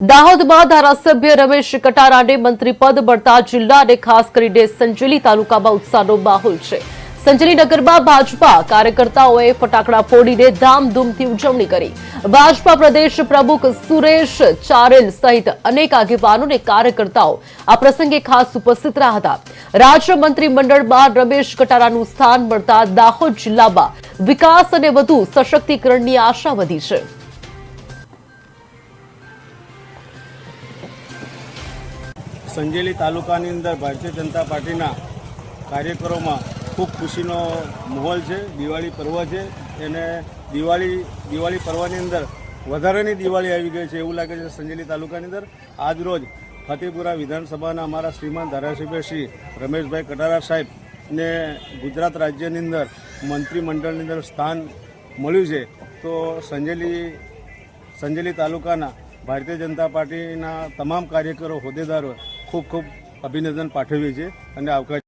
દાહોદમાં ધારાસભ્ય રમેશ કટારાને મંત્રી પદ મળતા જિલ્લા અને ખાસ કરીને સંજેલી તાલુકામાં ઉત્સાહનો માહોલ છે. સંજેલી નગરમાં ભાજપા કાર્યકર્તાઓએ ફટાકડા ફોડીને ધામધૂમથી ઉજવણી કરી. ભાજપા પ્રદેશ પ્રમુખ સુરેશ ચારેલ સહિત અનેક આગેવાનો અને કાર્યકર્તાઓ આ પ્રસંગે ખાસ ઉપસ્થિત રહ્યા હતા. રાજ્ય મંત્રીમંડળમાં રમેશ કટારાનું સ્થાન મળતા દાહોદ જિલ્લામાં વિકાસ અને વધુ સશક્તિકરણની આશા વધી છે. સંજેલી તાલુકાની અંદર ભારતીય જનતા પાર્ટીના કાર્યકરોમાં ખૂબ ખુશીનો માહોલ છે, દિવાળી પર્વ છે એને દિવાળી દિવાળી પર્વની અંદર વધારાની દિવાળી આવી ગઈ છે એવું લાગે છે સંજેલી તાલુકાની અંદર. આજ રોજ ફતેપુરા વિધાનસભાના અમારા શ્રીમાન ધારાસભ્ય શ્રી રમેશભાઈ કટારા સાહેબને ગુજરાત રાજ્યની અંદર મંત્રીમંડળની અંદર સ્થાન મળ્યું છે. તો સંજેલી સંજેલી તાલુકાના ભારતીય જનતા પાર્ટીના તમામ કાર્યકરો હોદ્દેદારો ખૂબ ખૂબ અભિનંદન પાઠવીએ છીએ અને આવકાર